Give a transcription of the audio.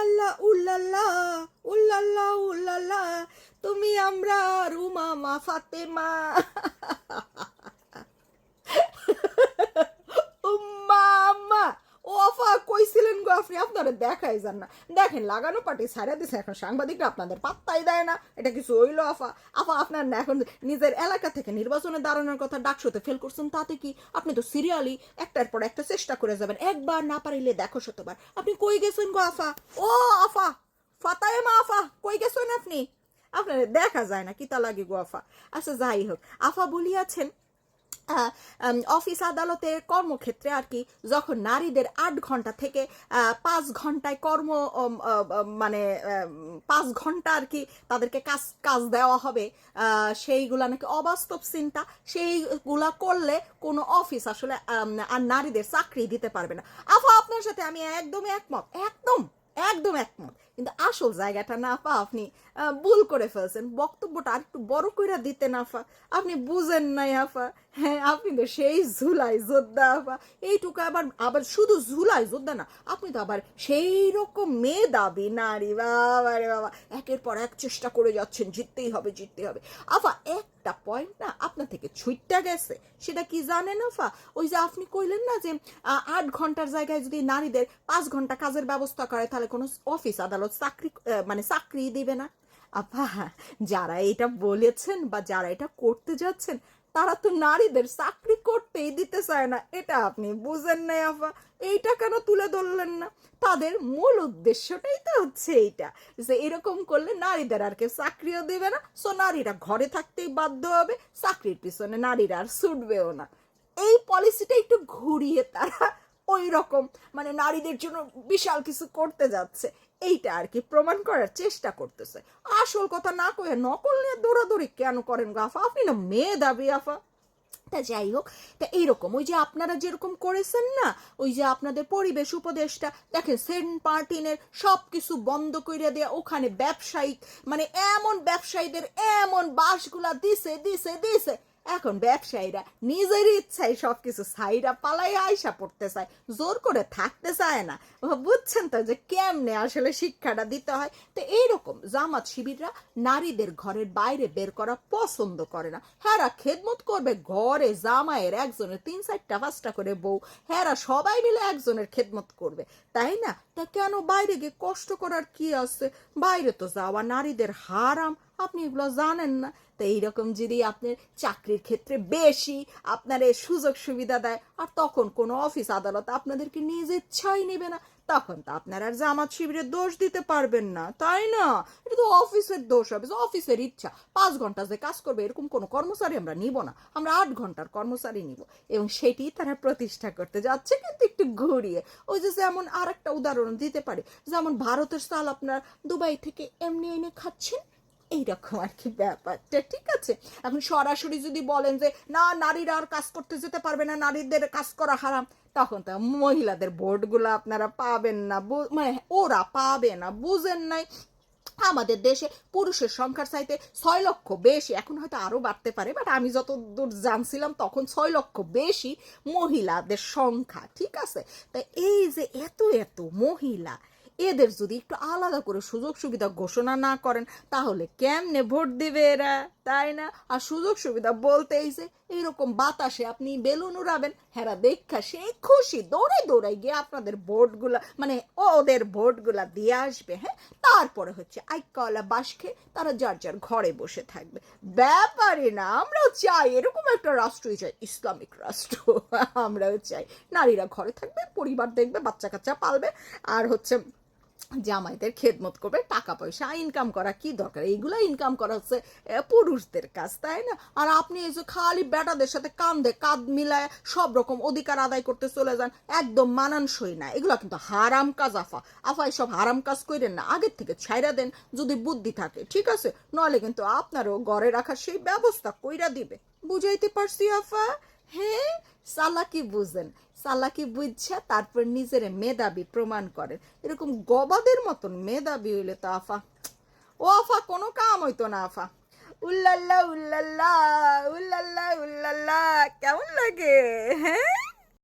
উল্লাল্লা উল্লাল্লা উল্লাল্লা উল্লাল্লা তুমি আমরা রুমা মা ফাতেমা উম্মা আম্মা ও আফা কইছিলেন আপনারা দেখাই যান না। দেখেন, লাগানো পার্টি ছাড়া দিছে, এখন সাংবাদিকরা আপনাদের পাত্তাই দেয় না। এটা কিছু হইল, আফা আফা, আপনার না, এখন নিজের এলাকা থেকে নির্বাচনে দাঁড়ানোর কথা ডাকশোতে ফেল করছেন, তাতে কি? আপনি তো সিরিয়ালি একটার পর একটা চেষ্টা করে যাবেন, একবার না পারিলে দেখো শতবার। আপনি কই গেছেন গো, আফা? ও, আফা! ফাতায়েমা, আফা, কই গেছেন আপনি? আপনার দেখা যায় না, কিতা লাগে গো, আফা। আচ্ছা যাই হোক। আফা বলিয়াছেন অফিস আদালতের কর্মক্ষেত্রে আর কি, যখন নারীদের আট ঘণ্টা থেকে পাঁচ ঘন্টায় কর্ম মানে পাঁচ ঘণ্টা আর কি তাদেরকে কাজ কাজ দেওয়া হবে সেইগুলা নাকি অবাস্তব চিন্তা, সেইগুলা করলে কোনো অফিস আসলে আর নারীদের চাকরি দিতে পারবে না। আফা, আপনার সাথে আমি একদমই একমত, একদম একদম একমত। কিন্তু আসল জায়গাটা না আপা আপনি ভুল করে ফেলছেন। বক্তব্যটা আর একটু বড় করে দিতেন, আফা। আপনি বুঝেন নাই, আফা। হ্যাঁ আপনি তো সেই ঝুলাই যোদ্ধা, আফা। এইটুকু আবার আবার শুধু ঝুলাই যোদ্ধা না, আপনি তো আবার সেই রকম মেয়ে দাবি নারী। বাবা রে বাবা। একের পর এক চেষ্টা করে যাচ্ছেন, জিততেই হবে জিততেই হবে। আফা, একটা পয়েন্ট না আপনার থেকে ছুটটা গেছে, সেটা কি জানেন, আফা? ওই যে আপনি কইলেন না যে আট ঘণ্টার জায়গায় যদি নারীদের পাঁচ ঘণ্টা কাজের ব্যবস্থা করে, তাহলে কোনো অফিস আদালত চাকরি মানে চাকরি দিবে না। আপা যারা এটা বলেছেন বা যারা এটা করতে যাচ্ছেন, তারা তো নারীদের চাকরি করতেই দিতে চায় না। এটা আপনি বুঝেন নাই আফা এইটা কেন তুলে ধরলেন না? তাদের মূল উদ্দেশ্যটাই তো হচ্ছে এইটা, যে এরকম করলে নারীদের আর কেউ চাকরিও দেবে না। সো নারীরা ঘরে থাকতেই বাধ্য হবে, চাকরির পিছনে নারীরা আর ছুটবেও না। এই পলিসিটা একটু ঘুরিয়ে তারা ওই রকম মানে নারীদের জন্য বিশাল কিছু করতে যাচ্ছে। এইটা আর কি প্রমাণ করার চেষ্টা করতেছে। আসল কথা না কয়ে নকল নিয়ে দৌড়াদৌড়ি কেন করেন গাফা? আপনি না মেয়ে দাবি আফা। তা যাই হোক, তা এইরকম। ওই যে আপনারা যেরকম করেছেন না, ওই যে আপনাদের পরিবেশ উপদেশটা দেখেন সেন্ট মার্টিনের সব কিছু বন্ধ করে দেয়া, ওখানে ব্যবসায়িক মানে এমন ব্যবসায়ীদের এমন বাসগুলা দিছে দিছে দিছে। এখন ব্যবসায়ীরা নিজের ইচ্ছায় সবকিছু সাইরা পালাই আয়সা পড়তে চায়, জোর করে থাকতে চায় না। বুঝছেন তো যে কেমনে আসলে শিক্ষাটা দিতে হয়? তো এইরকম জামাত শিবিররা নারীদের ঘরের বাইরে বের করা পছন্দ করে না। হ্যারা খেদমত করবে ঘরে জামাইয়ের একজনের তিন চারটা পাঁচটা করে বউ। হ্যারা সবাই মিলে একজনের খেদমত করবে। তাই না? তা কেন বাইরে গিয়ে কষ্ট করার কি আছে? বাইরে তো যাওয়া নারীদের হারাম। আপনি এগুলো জানেন না। তো এইরকম যদি আপনার চাকরির ক্ষেত্রে বেশি আপনার এই সুযোগ সুবিধা দেয়, আর তখন কোনো অফিস আদালত আপনাদেরকে নিজ ইচ্ছাই নেবে না। তখন তো আপনার আর জামাত শিবিরের দোষ দিতে পারবেন না, তাই না? এটা তো অফিসের দোষ হবে অফিসের ইচ্ছা। পাঁচ ঘণ্টা যে কাজ করবে, এরকম কোনো কর্মচারী আমরা নিব না। আমরা আট ঘণ্টার কর্মচারী নিব। এবং সেটি তারা প্রতিষ্ঠা করতে যাচ্ছে কিন্তু একটু ঘুরিয়ে। ওই যে যেমন আর একটা উদাহরণ দিতে পারি, যেমন ভারতের চাল আপনার দুবাই থেকে এমনি এনে খাচ্ছেন এইরকম আর কি ব্যাপারটা, ঠিক আছে? এখন সরাসরি যদি বলেন যে, না, নারীরা আর কাজ করতে যেতে পারবে না, নারীদের কাজ করা হারাম, তখন তো মহিলাদের ভোটগুলো আপনারা পাবেন না মানে ওরা পাবে না, বুঝেন নাই? আমাদের দেশে পুরুষের সংখ্যার চাইতে ছয় লক্ষ বেশি, এখন হয়তো আরও বাড়তে পারে বাট আমি যত দূর জানছিলাম তখন ছয় লক্ষ বেশি মহিলাদের সংখ্যা, ঠিক আছে? তা এই যে এত এত মহিলা এদের যদি একটু আলাদা করে সুযোগ সুবিধা ঘোষণা না করেন, তাহলে কেমনে ভোট দিবে এরা? তাই না? আর সুযোগ সুবিধা বলতেই যে, এইরকম বাতাসে আপনি বেলুন উড়াবেন, হেরা দেখা সে খুশি দৌড়ে দৌড়াই গিয়ে আপনাদের ভোটগুলা মানে ওদের ভোটগুলা দিয়ে আসবে হ্যাঁ? তারপরে হচ্ছে আইকলা বাস খেয়ে তারা যার যার ঘরে বসে থাকবে। ব্যাপারে না, আমরাও চাই, এরকম একটা রাষ্ট্রই চাই, ইসলামিক রাষ্ট্র, আমরাও চাই। নারীরা ঘরে থাকবে, পরিবার দেখবে, বাচ্চা কাচ্চা পালবে, আর হচ্ছে জামাইদের খেদমত করবে টাকা পয়সা ইনকাম করা কি দরকার? এইগুলো ইনকাম করা হচ্ছে পুরুষদের কাজ, তাই না? আর আপনি এই যে খালি বেটাদের সাথে কাঁধে কাঁধ মিলায় সব রকম অধিকার আদায় করতে চলে যান, একদম মানানসই না। এগুলা কিন্তু হারাম কাজ, আফা। আফা, এসব হারাম কাজ করেন না। আগের থেকে ছাইরা দেন, যদি বুদ্ধি থাকে, ঠিক আছে? নইলে কিন্তু আপনারও ঘরে রাখার সেই ব্যবস্থা কইরা দিবে। বুঝাইতে পারছি, আফা? হ্যাঁ সালাকি বুঝেন। সালাকি বুঝছে, তারপর নিজের মেধাবী প্রমাণ করেন এরকম গবাদের মতন মেধাবী হইলে তো আফা। ও আফা, কোনো কাম হইতো না আফা। উল্লাল্লা উল্লাল্লা উল্লাল্লা উল্লাল্লা, কেমন লাগে? হ্যাঁ?